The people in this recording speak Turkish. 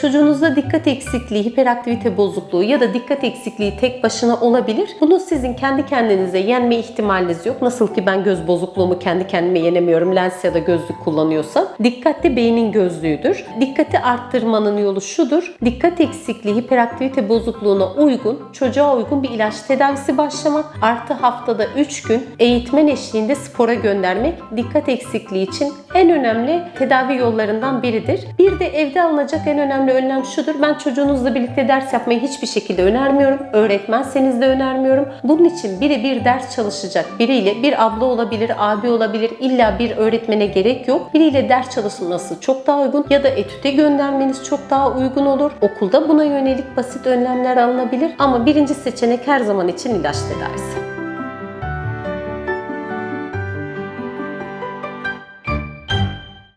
Çocuğunuzda dikkat eksikliği, hiperaktivite bozukluğu ya da dikkat eksikliği tek başına olabilir. Bunu sizin kendi kendinize yenme ihtimaliniz yok. Nasıl ki ben göz bozukluğumu kendi kendime yenemiyorum lens ya da gözlük kullanıyorsam. Dikkat de beynin gözlüğüdür. Dikkati arttırmanın yolu şudur. Dikkat eksikliği, hiperaktivite bozukluğuna uygun, çocuğa uygun bir ilaç tedavisi başlamak. Artı haftada 3 gün eğitmen eşliğinde spora göndermek dikkat eksikliği için en önemli tedavi yollarından biridir. Bir de evde alınacak en önemli önlem şudur. Ben çocuğunuzla birlikte ders yapmayı hiçbir şekilde önermiyorum. Öğretmenseniz de önermiyorum. Bunun için biri bir ders çalışacak biriyle bir abla olabilir, abi olabilir. İlla bir öğretmene gerek yok. Biriyle ders çalışılması çok daha uygun ya da etüte göndermeniz çok daha uygun olur. Okulda buna yönelik basit önlemler alınabilir ama birinci seçenek her zaman için ilaç tedavisi.